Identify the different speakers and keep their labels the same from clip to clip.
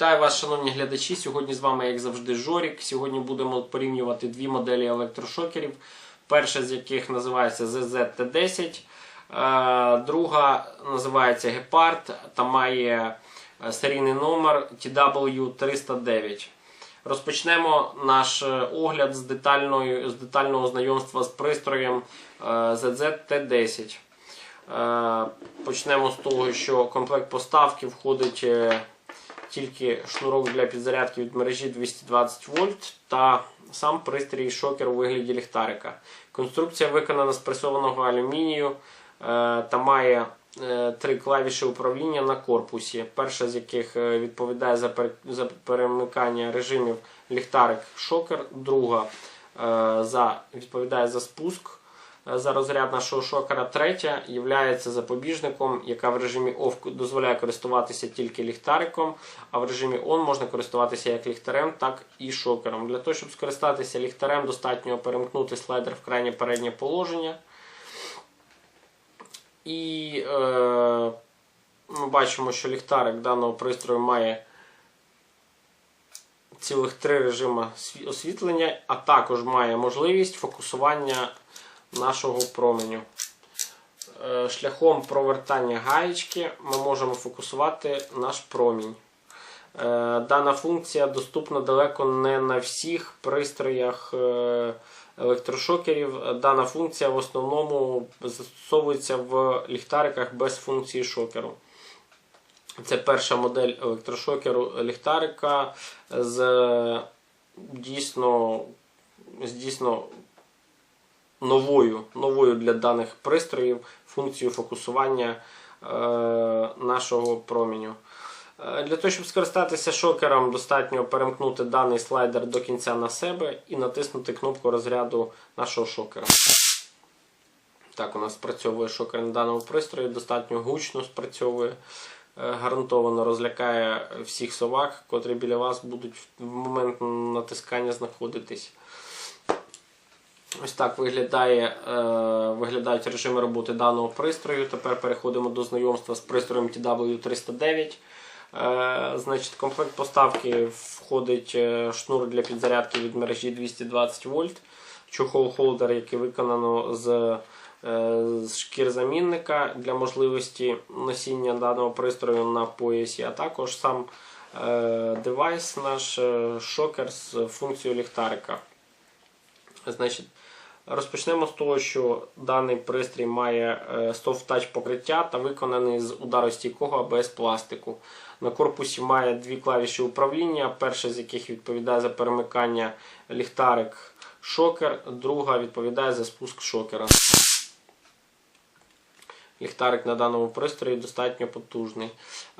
Speaker 1: вас, шановні глядачі. Сьогодні з вами, як завжди, Жорік. Сьогодні будемо порівнювати дві моделі електрошокерів. Перша з яких називається ZZT10, е, друга називається Гепард та має е, серійний номер TW309. Розпочнемо наш е, огляд з, з детального знайомства з пристроєм е, ZZT10. Е, Почнемо з того, що комплект поставки входить тільки шнурок для підзарядки від мережі 220 вольт та сам пристрій шокер у вигляді ліхтарика. Конструкція виконана з пресованого алюмінію е, та має е, три клавіші управління на корпусі. Перша з яких е, відповідає за, перемикання режимів ліхтарик-шокер, друга е, за, відповідає за спуск за розряд нашого шокера. Третя є запобіжником, яка в режимі OFF дозволяє користуватися тільки ліхтариком, а в режимі ON можна користуватися як ліхтарем, так і шокером. Для того, щоб скористатися ліхтарем, достатньо перемкнути слайдер в крайнє переднє положення. І е, ми бачимо, що ліхтарик даного пристрою має цілих три режими освітлення, а також має можливість фокусування нашого променю. Е, Шляхом провертання гаєчки ми можемо фокусувати наш промінь. Е, Дана функція доступна далеко не на всіх пристроях е, електрошокерів. Дана функція в основному застосовується в ліхтариках без функції шокеру. Це перша модель електрошокеру ліхтарика з дійсно, з дійсно новою, новою для даних пристроїв функцією фокусування е, нашого променю. Е, Для того, щоб скористатися шокером, достатньо перемкнути даний слайдер до кінця на себе і натиснути кнопку розряду нашого шокера. Так, у нас спрацьовує шокер на даному пристрої, достатньо гучно спрацьовує, е, гарантовано розлякає всіх собак, котрі біля вас будуть в момент натискання знаходитись. Ось так виглядає, е, виглядають режими роботи даного пристрою. Тепер переходимо до знайомства з пристроєм TW309. Е, значить, комплект поставки входить е, шнур для підзарядки від мережі 220 вольт, чохол-холдер, який виконано з, з шкір замінника для можливості носіння даного пристрою на поясі, а також сам девайс, наш шокер з функцією ліхтарика. Значить, Розпочнемо з того, що даний пристрій має е, touch покриття та виконаний з ударостійкого без пластику. На корпусі має дві клавіші управління, перша з яких відповідає за перемикання ліхтарик шокер, друга відповідає за спуск шокера. Ліхтарик на даному пристрої достатньо потужний.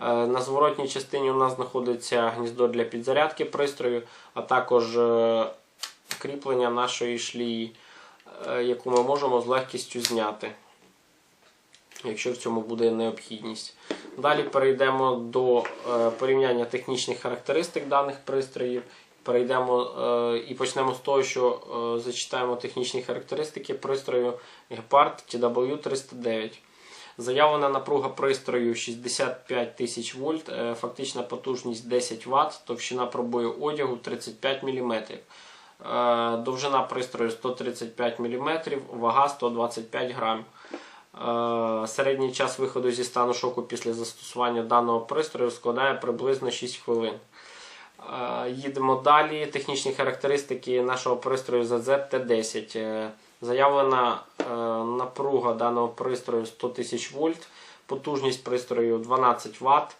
Speaker 1: Е, На зворотній частині у нас знаходиться гніздо для підзарядки пристрою, а також е, кріплення нашої шлії, е, яку ми можемо з легкістю зняти, якщо в цьому буде необхідність. Далі перейдемо до е, порівняння технічних характеристик даних пристроїв. Перейдемо е, і почнемо з того, що зачитаємо технічні характеристики пристрою Gepard TW309. Заявлена напруга пристрою 65 тисяч вольт, фактична потужність 10 Вт, товщина пробою одягу 35 мм. Е, Довжина пристрою 135 мм, вага 125 грам. Е, Середній час виходу зі стану шоку після застосування даного пристрою складає приблизно 6 хвилин. Е, Їдемо далі. Технічні характеристики нашого пристрою ZZT10. Е, Заявлена напруга даного пристрою 100 тисяч вольт, потужність пристрою 12 Вт,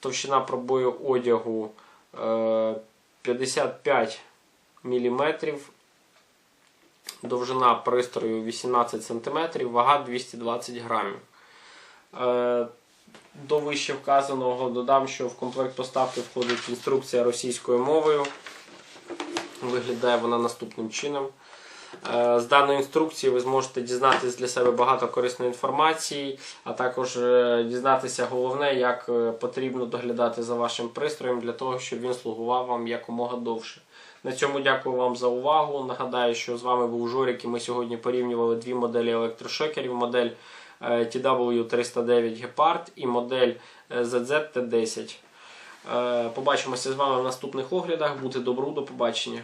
Speaker 1: товщина пробою одягу е, 55 мм, довжина пристрою 18 см, вага 220 грамів. Е, До вище вказаного додам, що в комплект поставки входить інструкція російською мовою. Виглядає вона наступним чином. Е, З даної інструкції ви зможете дізнатися для себе багато корисної інформації, а також е, дізнатися головне, як е, потрібно доглядати за вашим пристроєм для того, щоб він слугував вам якомога довше. На цьому дякую вам за увагу. Нагадаю, що з вами був Жорик і ми сьогодні порівнювали дві моделі електрошокерів: модель е, TW309 Gepard і модель е, ZZT10. Е, Побачимося з вами в наступних оглядах. Бути добру, до побачення.